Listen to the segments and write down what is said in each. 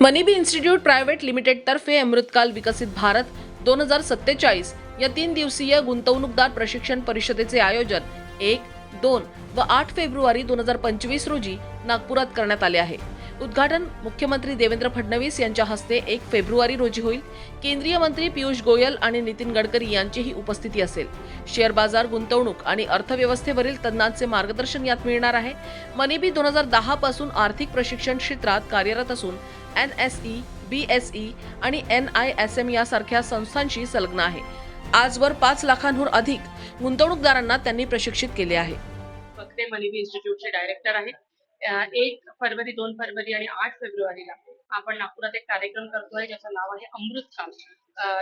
मनीबी institute private लिमिटेडतर्फे अमृतकाल विकसित भारत दोन हजार सत्तेचाळीस या तीन दिवसीय गुंतवणूकदार प्रशिक्षण परिषदेचे आयोजन एक दोन व आठ फेब्रुवारी दोन हजार पंचवीस रोजी नागपुरात करण्यात आले आहे. उद्घाटन मुख्यमंत्री देवेंद्र फडणवीस यांच्या हस्ते एक फेब्रुवारी रोजी होईल. केंद्रीय मंत्री पियुष गोयल आणि नितीन गडकरी यांचीही उपस्थिती असेल. शेअर बाजार गुंतवणूक आणि अर्थव्यवस्थेवरील तज्ज्ञांचे मार्गदर्शन यात मिळणार आहे. मनीबी दोन हजार दहा पासून आर्थिक प्रशिक्षण क्षेत्रात कार्यरत असून N S E B S E आणि एन आय एस एम यासारख्या संस्थांशी संलग्न आहे. आजवर पाच लाखांहून अधिक गुंतवणूकदारांना त्यांनी प्रशिक्षित केले आहे. फक्ते मनीबी इन्स्टिट्यूटचे डायरेक्टर आहेत. एक फरवरी दोन फरवरी आणि आठ फेब्रुवारीला आपण नागपुरात एक कार्यक्रम करतोय ज्याचं नाव आहे Amritkaal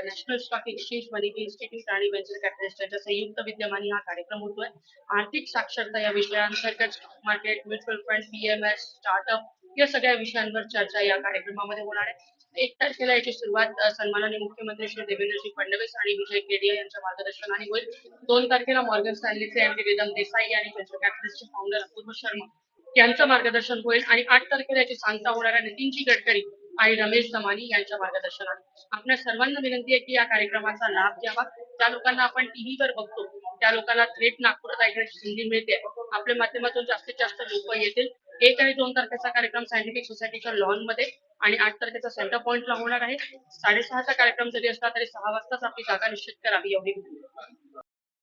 National Stock Exchange Moneybee Institute आणि व्हेंचर कॅपिटलिस्ट यांच्या संयुक्त विद्यमाने हा कार्यक्रम होतोय. आर्थिक साक्षरता या विषयांतर्गत stock market mutual fund PMS startup या सगळ्या विषयांवर चर्चा या कार्यक्रमामध्ये होणार आहे. एक तारखेला याची सुरुवात अ, सन्माननीय मुख्यमंत्री श्री देवेंद्रजी फडणवीस आणि विजय केडिया यांच्या मार्गदर्शनाने होईल. दोन तारखेला मॉर्गन स्टॅनलीचे एमडी रिदम देसाई आणि व्हेंचर कॅपिटलिस्टचे फाउंडर अपूर्व शर्मा यांचं मार्गदर्शन होईल आणि आठ तारखेला याची सांगता होणार आहे नितीनजी गडकरी आणि रमेश दमानी यांच्या मार्गदर्शनात आपल्या सर्वांना विनंती आहे की या कार्यक्रमाचा लाभ घ्यावा. त्या लोकांना आपण टीव्हीवर बघतो त्या लोकांना थेट नागपुरात ऐकण्याची संधी मिळते. आपल्या माध्यमातून जास्तीत जास्त लोक येतील. एक आणि दोन तारखेचा कार्यक्रम सायंटिफिक सोसायटीच्या लॉनमध्ये आणि आठ तारखेचा सेंटर पॉइंटला होणार आहे. साडेसहाचा कार्यक्रम जरी असला तरी सहा वाजताच आपली जागा निश्चित करावी एवढी विनंती.